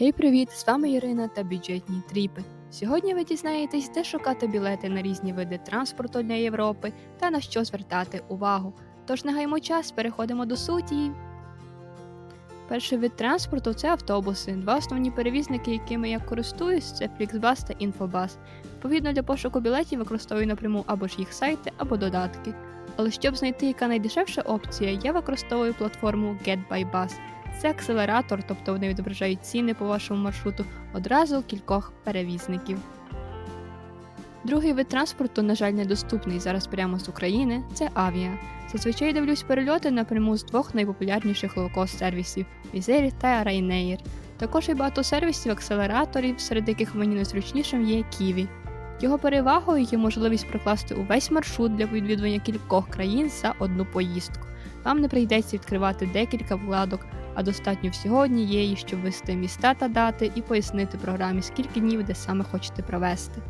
Гей, привіт! З вами Ірина та бюджетні тріпи. Сьогодні ви дізнаєтесь, де шукати білети на різні види транспорту для Європи та на що звертати увагу. Тож не гаймо час, переходимо до суті. Перший вид транспорту це автобуси. Два основні перевізники, якими я користуюсь, це Flixbus та Infobus. Відповідно для пошуку білетів використовую напряму або ж їх сайти, або додатки. Але щоб знайти, яка найдешевша опція, я використовую платформу GetByBus. Це акселератор, тобто вони відображають ціни по вашому маршруту одразу кількох перевізників. Другий вид транспорту, на жаль, недоступний зараз прямо з України це авіа. Зазвичай дивлюсь перельоти напряму з двох найпопулярніших лоукост сервісів Wizz та Ryanair. Також є багато сервісів акселераторів, серед яких мені найзручнішим є Kiwi. Його перевагою є можливість прокласти увесь маршрут для відвідування кількох країн за одну поїздку. Вам не прийдеться відкривати декілька вкладок, а достатньо всього однієї, щоб ввести міста та дати і пояснити програмі, скільки днів де саме хочете провести.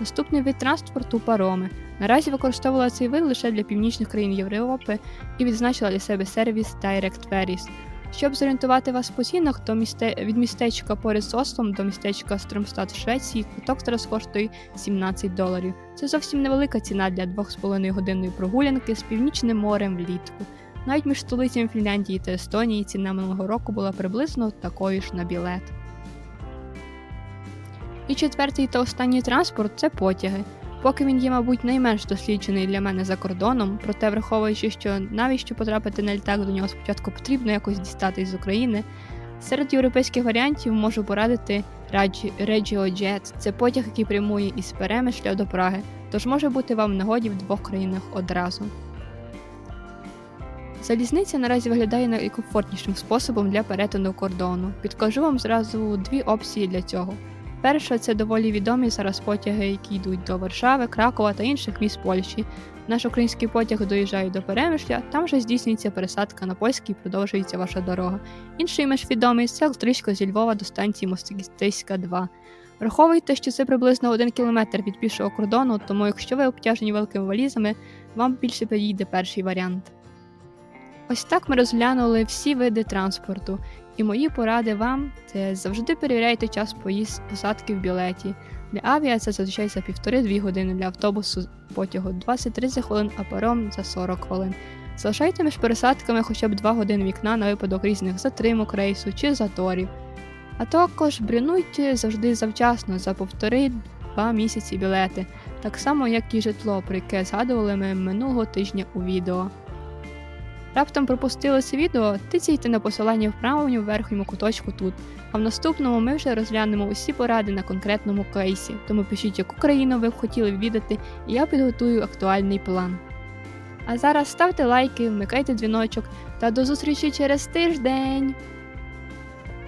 Наступний вид транспорту пароми. Наразі використовувала цей вид лише для північних країн Європи і відзначила для себе сервіс Direct Ferries. Щоб зорієнтувати вас по цінах, то місте... від містечка поряд з Ослом до містечка Стромстад в Швеції квиток зараз коштує 17 доларів. Це зовсім невелика ціна для 2,5 годинної прогулянки з північним морем влітку. Навіть між столицями Фінляндії та Естонії ціна минулого року була приблизно такою ж на білет. І четвертий та останній транспорт це потяги. Поки він є, мабуть, найменш досліджений для мене за кордоном, проте враховуючи, що навіщо потрапити на літак до нього спочатку потрібно якось дістатись з України. Серед європейських варіантів можу порадити RegioJet. Це потяг, який прямує із Перемишля до Праги, тож може бути вам в нагоді в двох країнах одразу. Залізниця наразі виглядає найкомфортнішим способом для перетину кордону. Підкажу вам зразу дві опції для цього. Перша це доволі відомі зараз потяги, які йдуть до Варшави, Кракова та інших міст Польщі. Наш український потяг доїжджає до Перемишля, там вже здійснюється пересадка на польський і продовжується ваша дорога. Інший менш відомий це електричка зі Львова до станції Мостиська 2. Враховуйте, що це приблизно 1 кілометр від пішого кордону, тому якщо ви обтяжені великими валізами, вам більше підійде перший варіант. Ось так ми розглянули всі види транспорту, і мої поради вам це завжди перевіряйте час поїзд посадки в білеті. Для авіа це зазвичай за 1,5-2 години, для автобусу потягу 20-30 хвилин, а паром за 40 хвилин. Залишайте між пересадками хоча б 2 години вікна на випадок різних затримок рейсу чи заторів. А також брінуйте завжди завчасно за 1,5-2 місяці білети, так само як і житло, про яке згадували ми минулого тижня у відео. Раптом пропустилося відео, тицяйте на посилання в правому верхньому куточку тут. А в наступному ми вже розглянемо усі поради на конкретному кейсі, тому пишіть, яку країну ви б хотіли відвідати, і я підготую актуальний план. А зараз ставте лайки, вмикайте дзвіночок та до зустрічі через тиждень!